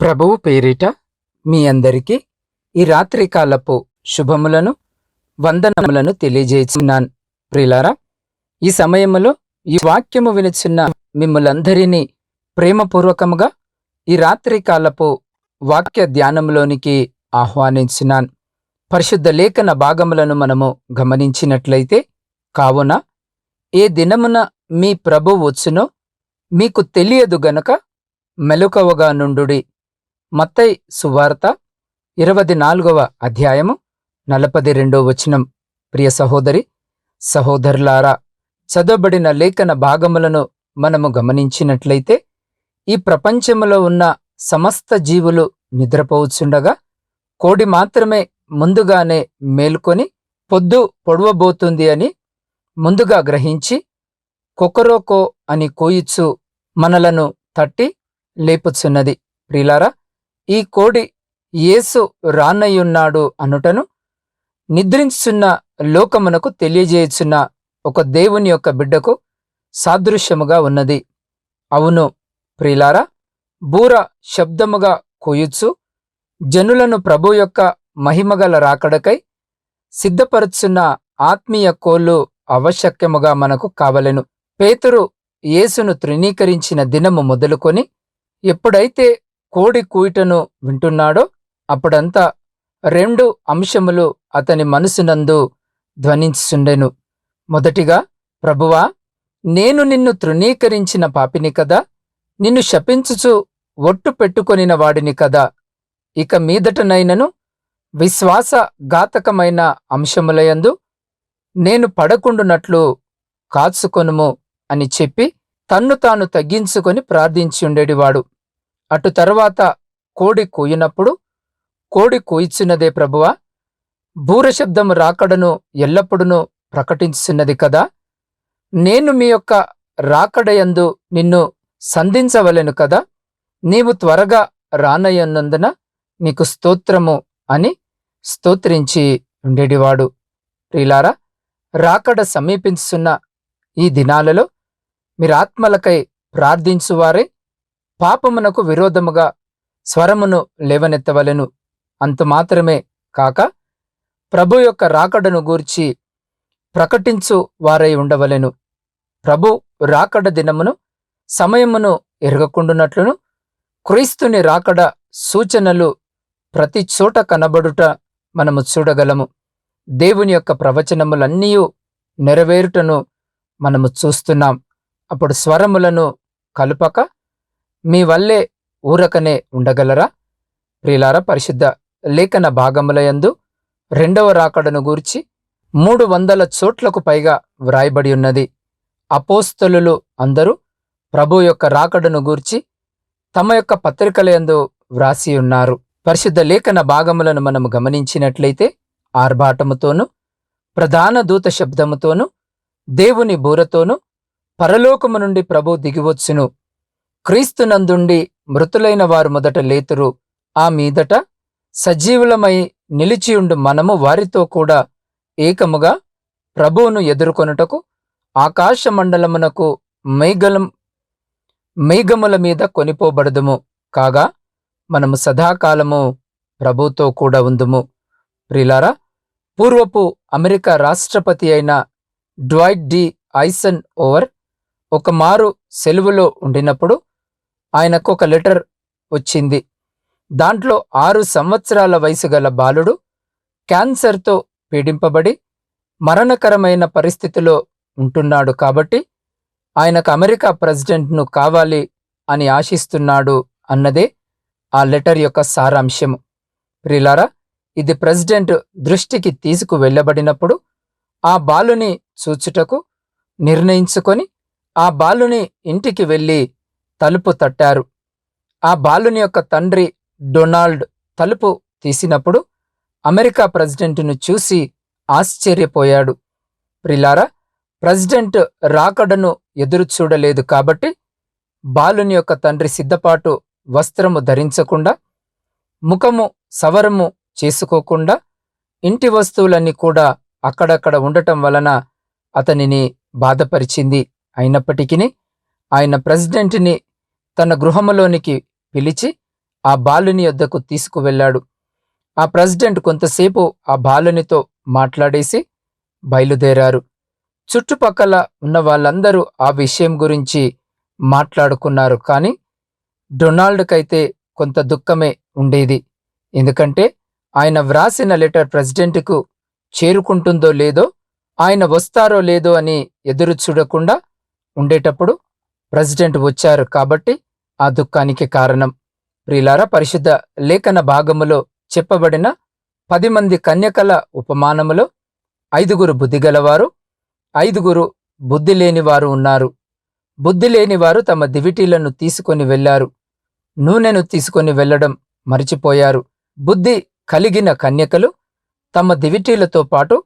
ప్రభువు పేరిట మీ అందరికీ ఈ రాత్రికాలపు శుభములను వందనములను తెలియజేస్తున్నాను. ప్రిలారా ఈ సమయములో ఈ వాక్యము వినుచున్న మిమ్మలందరినీ ప్రేమపూర్వకముగా ఈ రాత్రికాలపు వాక్య ధ్యానంలోనికి ఆహ్వానించున్నాను పరిశుద్ధ లేఖన భాగములను మనము గమనించినట్లయితే కావున ఏ దినమున మీ ప్రభు వచ్చునో మీకు తెలియదు గనక మెలుకవగా నుండుడి. మత్తై సువార్త ఇరవది నాలుగవ అధ్యాయము నలపది రెండో వచనం. ప్రియ సహోదరి సహోదరులారా చదవబడిన లేఖన భాగములను మనము గమనించినట్లయితే ఈ ప్రపంచములో ఉన్న సమస్త జీవులు నిద్రపోవచ్చుండగా కోడి మాత్రమే ముందుగానే మేల్కొని పొద్దు పొడవబోతుంది అని ముందుగా గ్రహించి కొకరోకో అని కోయిచ్చు మనలను తట్టి లేపుచున్నది. ప్రిలారా ఈ కోడి యేసు రానయ్యున్నాడు అనుటను నిద్రించుచున్న లోకమునకు తెలియజేయుచున్న ఒక దేవుని యొక్క బిడ్డకు సాదృశ్యముగా ఉన్నది. అవును ప్రిలారా బూర శబ్దముగా కోయుచు జనులను ప్రభు యొక్క మహిమగల రాకడకై సిద్ధపరుచున్న ఆత్మీయ కోళ్ళు అవశక్యముగా మనకు కావలెను. పేతురు యేసును తృణీకరించిన దినము మొదలుకొని ఎప్పుడైతే కోడి కూయిటను వింటున్నాడో? అప్పుడంతా రెండు అంశములు అతని మనసునందు ధ్వనించుండెను మొదటిగా ప్రభువా నేను నిన్ను తృణీకరించిన పాపిని కదా? నిన్ను శపించుచు ఒట్టు పెట్టుకొనిన వాడిని కదా? ఇక మీదటనైనను విశ్వాస ఘాతకమైన అంశములయందు నేను పడకుండునట్లు కాచుకొనుము అని చెప్పి తన్ను తాను తగ్గించుకొని ప్రార్థించి ఉండేటివాడు అటు తర్వాత కోడి కూయినప్పుడు కోడి కూయిచ్చినదే ప్రభువా? భూరశబ్దము రాకడను ఎల్లప్పుడూ ప్రకటించున్నది కదా? నేను మీ యొక్క రాకడయందు నిన్ను సంధించవలెను కదా? నీవు త్వరగా రానయ్యన్నందున నీకు స్తోత్రము అని స్తోత్రించి ఉండేటివాడు ప్రిలారా రాకడ సమీపించున్న ఈ దినాలలో మీరాత్మలకై ప్రార్థించువారే. పాపమునకు విరోధముగా స్వరమును లేవనెత్తవలెను. అంత మాత్రమే కాక ప్రభు యొక్క రాకడను గూర్చి ప్రకటించు వారై ఉండవలెను. ప్రభు రాకడ దినమును సమయమును ఎరగకుండునట్లును క్రీస్తుని రాకడ సూచనలు ప్రతి చోట కనబడుట మనము చూడగలము. దేవుని యొక్క ప్రవచనములన్నీ నెరవేరుటను మనము చూస్తున్నాం. అప్పుడు స్వరములను కలుపక మీ వల్లే ఊరకనే ఉండగలరా? ప్రిలార పరిశుద్ధ లేఖన భాగములయందు రెండవ రాకడను గూర్చి మూడు వందల చోట్లకు పైగా వ్రాయబడి ఉన్నది. అపోస్తలులు అందరూ ప్రభు యొక్క రాకడను గూర్చి తమ యొక్క పత్రికలయందు వ్రాసి ఉన్నారు. పరిశుద్ధ లేఖన భాగములను మనము గమనించినట్లయితే ఆర్భాటముతోనూ ప్రధాన దూత శబ్దముతోనూ దేవుని బూరతోనూ పరలోకము నుండి ప్రభు దిగివచ్చును. క్రీస్తునందుండి మృతులైన వారు మొదట లేతురు. ఆ మీదట సజీవులమై నిలిచియుండు మనము వారితో కూడా ఏకముగా ప్రభువును ఎదుర్కొనుటకు ఆకాశమండలమునకు మేఘలం మేఘముల మీద కొనిపోబడదుము. కాగా మనము సదాకాలము ప్రభుతో కూడా ఉందుము. ప్రిలారా పూర్వపు అమెరికా రాష్ట్రపతి అయిన డ్వైట్ డి ఐసన్ ఓవర్ ఒకమారు సెలవులో ఉండినప్పుడు ఆయనకు ఒక లెటర్ వచ్చింది. దాంట్లో ఆరు సంవత్సరాల వయసు గల బాలుడు క్యాన్సర్తో పీడింపబడి మరణకరమైన పరిస్థితిలో ఉంటున్నాడు కాబట్టి ఆయనకు అమెరికా ప్రెసిడెంట్ను కావాలి అని ఆశిస్తున్నాడు అన్నదే ఆ లెటర్ యొక్క సారాంశము. ప్రిలారా ఇది ప్రెసిడెంట్ దృష్టికి తీసుకు వెళ్ళబడినప్పుడు ఆ బాలుని చూచుటకు నిర్ణయించుకొని ఆ బాలుని ఇంటికి వెళ్ళి తలుపు తట్టారు. ఆ బాలుని యొక్క తండ్రి డొనాల్డ్ తలుపు తీసినప్పుడు అమెరికా ప్రెసిడెంట్ను చూసి ఆశ్చర్యపోయాడు. ప్రిలారా ప్రెసిడెంట్ రాకడను ఎదురు చూడలేదు కాబట్టి బాలుని యొక్క తండ్రి సిద్ధపాటు వస్త్రము ధరించకుండా ముఖము సవరము చేసుకోకుండా ఇంటి వస్తువులన్నీ కూడా అక్కడక్కడ ఉండటం వలన అతనిని బాధపరిచింది. అయినప్పటికీ ఆయన ప్రెసిడెంట్ని తన గృహములోనికి పిలిచి ఆ బాలుని యొద్దకు తీసుకువెళ్ళాడు. ఆ ప్రెసిడెంట్ కొంతసేపు ఆ బాలునితో మాట్లాడేసి బయలుదేరారు. చుట్టుపక్కల ఉన్న వాళ్ళందరూ ఆ విషయం గురించి మాట్లాడుకున్నారు. కానీ డొనాల్డ్కైతే కొంత దుఃఖమే ఉండేది. ఎందుకంటే ఆయన వ్రాసిన లెటర్ ప్రెసిడెంట్కు చేరుకుంటుందో లేదో ఆయన వస్తారో లేదో అని ఎదురు చూడకుండా ఉండేటప్పుడు ప్రెసిడెంట్ వచ్చారు. కాబట్టి ఆ దుఃఖానికి కారణం. ప్రిలార పరిశుద్ధ లేఖన భాగములో చెప్పబడిన పది మంది కన్యకల ఉపమానములో ఐదుగురు బుద్ధిగలవారు ఐదుగురు బుద్ధి లేనివారు ఉన్నారు. బుద్ధి లేనివారు తమ దివిటీలను తీసుకొని వెళ్ళారు నూనెను తీసుకొని వెళ్ళడం మరిచిపోయారు. బుద్ధి కలిగిన కన్యకలు తమ దివిటీలతో పాటు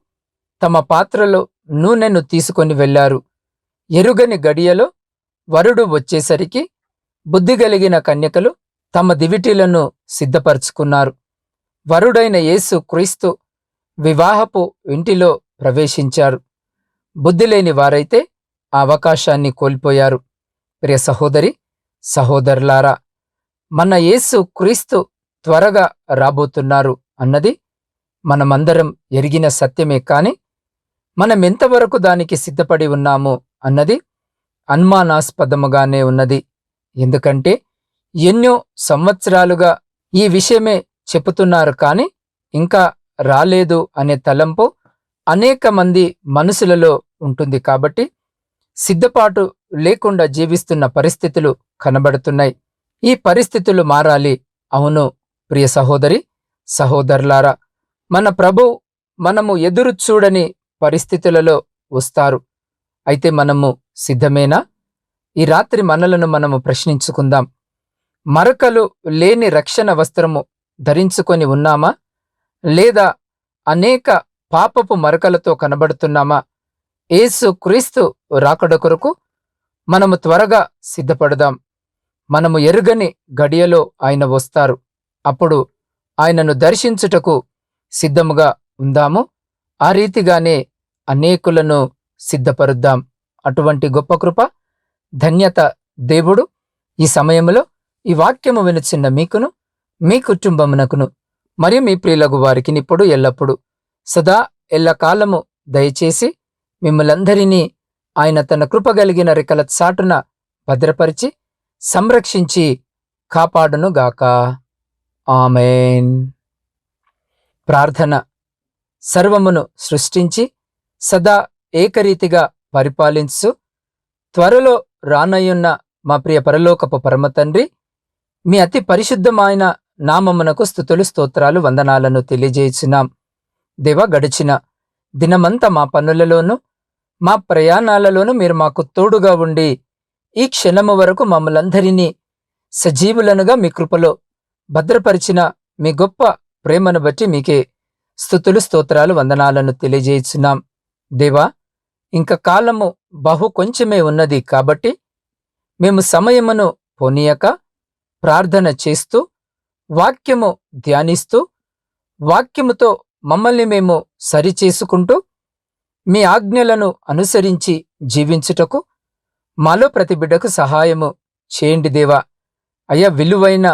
తమ పాత్రలో నూనెను తీసుకొని వెళ్ళారు ఎరుగని గడియలో వరుడు వచ్చేసరికి బుద్ధి కలిగిన కన్యకలు తమ దివిటీలను సిద్ధపరుచుకున్నారు. వరుడైన యేసు క్రీస్తు వివాహపు ఇంటిలో ప్రవేశించారు. బుద్ధి లేని వారైతే ఆ అవకాశాన్ని కోల్పోయారు. ప్రియ సహోదరి సహోదరులారా మన యేసు క్రీస్తు త్వరగా రాబోతున్నారు అన్నది మనమందరం ఎరిగిన సత్యమే కాని మనం ఎంతవరకు దానికి సిద్ధపడి ఉన్నాము అన్నది అనుమానాస్పదముగానే ఉన్నది. ఎందుకంటే ఎన్నో సంవత్సరాలుగా ఈ విషయమే చెబుతున్నారు కానీ ఇంకా రాలేదు అనే తలంపు అనేక మంది మనసులలో ఉంటుంది కాబట్టి సిద్ధపాటు లేకుండా జీవిస్తున్న పరిస్థితులు కనబడుతున్నాయి. ఈ పరిస్థితులు మారాలి. అవును ప్రియ సహోదరి సహోదరులారా మన ప్రభు మనము ఎదురు చూడని పరిస్థితులలో వస్తారు. అయితే మనము సిద్ధమేనా? ఈ రాత్రి మనలను మనము ప్రశ్నించుకుందాం. మరకలు లేని రక్షణ వస్త్రము ధరించుకొని ఉన్నామా? లేదా అనేక పాపపు మరకలతో కనబడుతున్నామా? ఏసు క్రీస్తు రాకడ కొరకు మనము త్వరగా సిద్ధపడదాం. మనము ఎరుగని గడియలో ఆయన వస్తారు. అప్పుడు ఆయనను దర్శించుటకు సిద్ధముగా ఉందాము. ఆ రీతిగానే అనేకులను సిద్ధపరుద్దాం. అటువంటి గొప్ప కృప ధన్యత దేవుడు ఈ సమయంలో ఈ వాక్యము వినుచున్న మీకును మీ కుటుంబమునకును మరియు మీ ప్రియులకు వారికి ఇప్పుడు ఎల్లప్పుడు సదా ఎల్లకాలము దయచేసి మిమ్మలందరినీ ఆయన తన కృపగలిగిన రెక్కల చాటున భద్రపరిచి సంరక్షించి కాపాడునుగాక. ఆమెన్. ప్రార్థన సర్వమును సృష్టించి సదా ఏకరీతిగా పరిపాలించు త్వరలో రానయ్యున్న మా ప్రియ పరలోకపు పరమతండ్రి మీ అతి పరిశుద్ధమైన నామమునకు స్థుతులు స్తోత్రాలు వందనాలను తెలియజేయుచున్నాం. దేవ గడిచిన దినమంతా మా పనులలోనూ మా ప్రయాణాలలోనూ మీరు మాకు తోడుగా ఉండి ఈ క్షణము వరకు మమ్మలందరినీ సజీవులనుగా మీ కృపలో భద్రపరిచిన మీ గొప్ప ప్రేమను బట్టి మీకే స్థుతులు స్తోత్రాలు వందనాలను తెలియజేయుచున్నాం. దేవా ఇంక కాలము బహు కొంచెమే ఉన్నది కాబట్టి మేము సమయమును పోనీయక ప్రార్థన చేస్తూ వాక్యము ధ్యానిస్తూ వాక్యముతో మమ్మల్ని మేము సరిచేసుకుంటూ మీ ఆజ్ఞలను అనుసరించి జీవించుటకు మాలో ప్రతి బిడ్డకు సహాయము చేయండి దేవా. అయ్యా విలువైన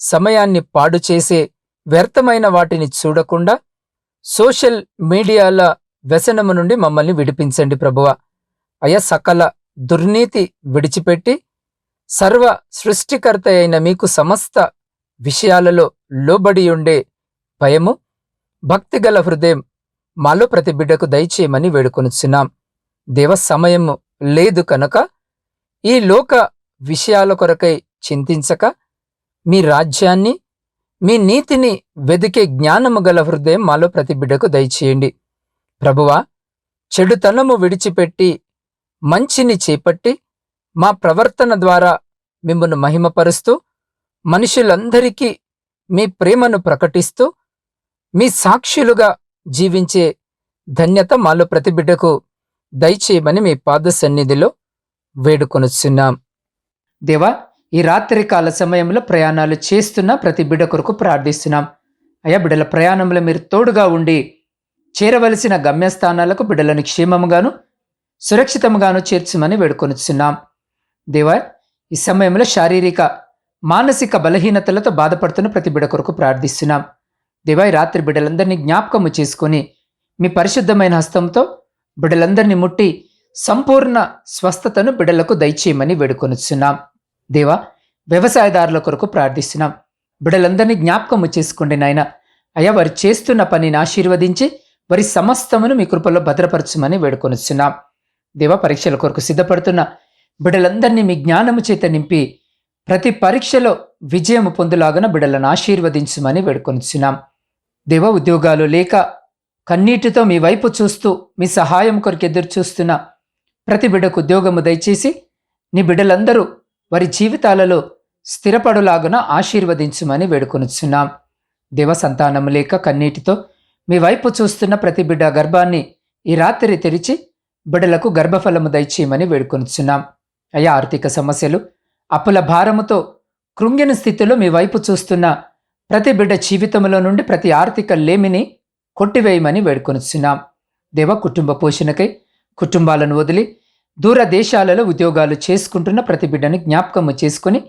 సమయాన్ని పాడు చేసే వ్యర్థమైన వాటిని చూడకుండా సోషల్ మీడియాల వ్యసనము నుండి మమ్మల్ని విడిపించండి ప్రభువ. అయ్యా సకల దుర్నీతి విడిచిపెట్టి సర్వ సృష్టికర్త అయిన మీకు సమస్త విషయాలలో లోబడి ఉండే భయము భక్తిగల హృదయం మాలో ప్రతి బిడ్డకు దయచేయమని వేడుకొనుచున్నాం. దేవ సమయము లేదు కనుక ఈ లోక విషయాల కొరకై చింతించక మీ రాజ్యాన్ని మీ నీతిని వెదికే జ్ఞానము గల హృదయం మాలో ప్రతి బిడ్డకు దయచేయండి. ప్రభువా చెడుతనము విడిచిపెట్టి మంచిని చేపట్టి మా ప్రవర్తన ద్వారా మిమ్మను మహిమపరుస్తూ మనుషులందరికీ మీ ప్రేమను ప్రకటిస్తూ మీ సాక్షులుగా జీవించే ధన్యత మాలో ప్రతి బిడ్డకు దయచేయమని మీ పాద సన్నిధిలో వేడుకొనుచున్నాం. దేవా ఈ రాత్రి కాల సమయంలో ప్రయాణాలు చేస్తున్న ప్రతి బిడ్డ కొరకు ప్రార్థిస్తున్నాం. అయ్యా బిడ్డల ప్రయాణంలో మీరు తోడుగా ఉండి చేరవలసిన గమ్యస్థానాలకు బిడ్డలను క్షేమముగాను సురక్షితముగాను చేర్చమని వేడుకొనుచున్నాం. దేవా ఈ సమయంలో శారీరక మానసిక బలహీనతలతో బాధపడుతున్న ప్రతి బిడ కొరకు ప్రార్థిస్తున్నాం. దేవా ఈ రాత్రి బిడ్డలందరినీ జ్ఞాపకము చేసుకొని మీ పరిశుద్ధమైన హస్తంతో బిడ్డలందరినీ ముట్టి సంపూర్ణ స్వస్థతను బిడ్డలకు దయచేయమని వేడుకొనిస్తున్నాం దేవా వ్యవసాయదారుల కొరకు ప్రార్థిస్తున్నాం. బిడ్డలందరినీ జ్ఞాపకము చేసుకోండి నాయన. అయ్యా వారు చేస్తున్న పనిని ఆశీర్వదించి వారి సమస్తమును మీ కృపలో భద్రపరచమని వేడుకొనిస్తున్నాం దేవ పరీక్షల కొరకు సిద్ధపడుతున్న బిడ్డలందరినీ మీ జ్ఞానము చేత నింపి ప్రతి పరీక్షలో విజయము పొందులాగన బిడ్డలను ఆశీర్వదించమని వేడుకొనిచున్నాం. దేవ ఉద్యోగాలు లేక కన్నీటితో మీ వైపు చూస్తూ మీ సహాయం కొరకు ఎదురు చూస్తున్న ప్రతి బిడ్డకు ఉద్యోగము దయచేసి నీ బిడ్డలందరూ వారి జీవితాలలో స్థిరపడులాగున ఆశీర్వదించమని వేడుకొనిచున్నాం. దేవ సంతానము లేక కన్నీటితో మీ వైపు చూస్తున్న ప్రతి బిడ్డ గర్భాన్ని ఈ రాత్రి తెరిచి బిడలకు గర్భఫలము దయచేయమని వేడుకొనిచున్నాం. అయ్యా ఆర్థిక సమస్యలు అప్పుల భారముతో కృంగిన స్థితిలో మీ వైపు చూస్తున్న ప్రతి బిడ్డ జీవితంలో నుండి ప్రతి ఆర్థిక లేమిని కొట్టివేయమని వేడుకొనిచున్నాం. దేవ కుటుంబ పోషణకై కుటుంబాలను వదిలి దూర దేశాలలో ఉద్యోగాలు చేసుకుంటున్న ప్రతి బిడ్డను జ్ఞాపకము చేసుకుని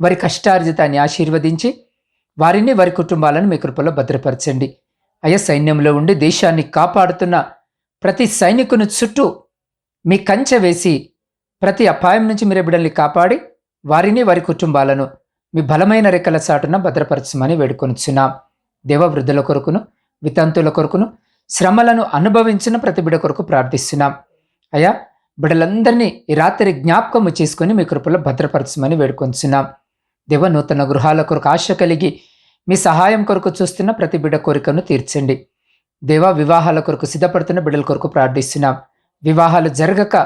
వారి కష్టార్జితాన్ని ఆశీర్వదించి వారిని వారి కుటుంబాలను మీ కృపలో భద్రపరచండి. అయ్యా సైన్యంలో ఉండి దేశాన్ని కాపాడుతున్న ప్రతి సైనికుని చుట్టూ మీ కంచె వేసి ప్రతి అపాయం నుంచి మీరు బిడ్డల్ని కాపాడి వారిని వారి కుటుంబాలను మీ బలమైన రెక్కల చాటున భద్రపరచమని వేడుకొనిచున్నాం. దేవవృద్ధుల కొరకును వితంతుల కొరకును శ్రమలను అనుభవించిన ప్రతి బిడ కొరకు ప్రార్థిస్తున్నాం. అయ్యా బిడలందరినీ ఈ రాత్రి జ్ఞాపకము చేసుకుని మీ కృపలో భద్రపరచమని వేడుకొంచున్నాం దేవ నూతన గృహాల కొరకు ఆశ కలిగి మీ సహాయం కొరకు చూస్తున్న ప్రతి బిడ కోరికను తీర్చండి. దేవా వివాహాల కొరకు సిద్ధపడుతున్న బిడ్డల కొరకు ప్రార్థిస్తున్నాం. వివాహాలు జరగక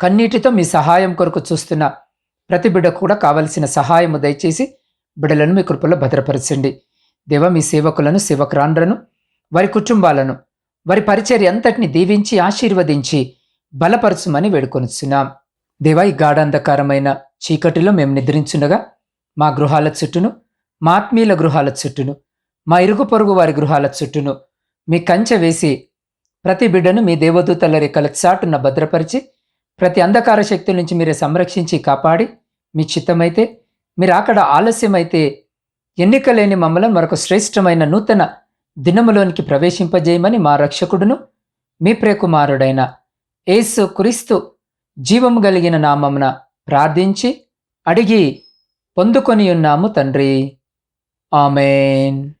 కన్నీటితో మీ సహాయం కొరకు చూస్తున్న. ప్రతి బిడ్డ కూడా కావలసిన సహాయము దయచేసి బిడలను మీ కృపలో భద్రపరచండి. దేవ మీ సేవకులను సేవకురాండ్రను వారి కుటుంబాలను వారి పరిచర్య అంతటిని దీవించి ఆశీర్వదించి బలపరచుమని వేడుకొనిచున్నాం. దేవా ఈ గాఢాంధకారమైన చీకటిలో మేము నిద్రించుండగా మా గృహాల చుట్టూను మా ఆత్మీయుల గృహాల చుట్టూను మా ఇరుగు పొరుగు వారి గృహాల చుట్టూను మీ కంచె వేసి ప్రతి బిడ్డను మీ దేవదూతల రెక్కల చాటున భద్రపరిచి ప్రతి అంధకార శక్తుల నుంచి మీరే సంరక్షించి కాపాడి మీ చిత్తమైతే మీరు అక్కడ ఆలస్యమైతే ఎన్నికలేని మమ్మల్ని మరొక శ్రేష్టమైన నూతన దినములోనికి ప్రవేశింపజేయమని మా రక్షకుడును మీ ప్రేకుమారుడైన ఏసు క్రీస్తు జీవము కలిగిన నామమున ప్రార్థించి అడిగి పొందుకొని ఉన్నాము తండ్రి. ఆమెన్.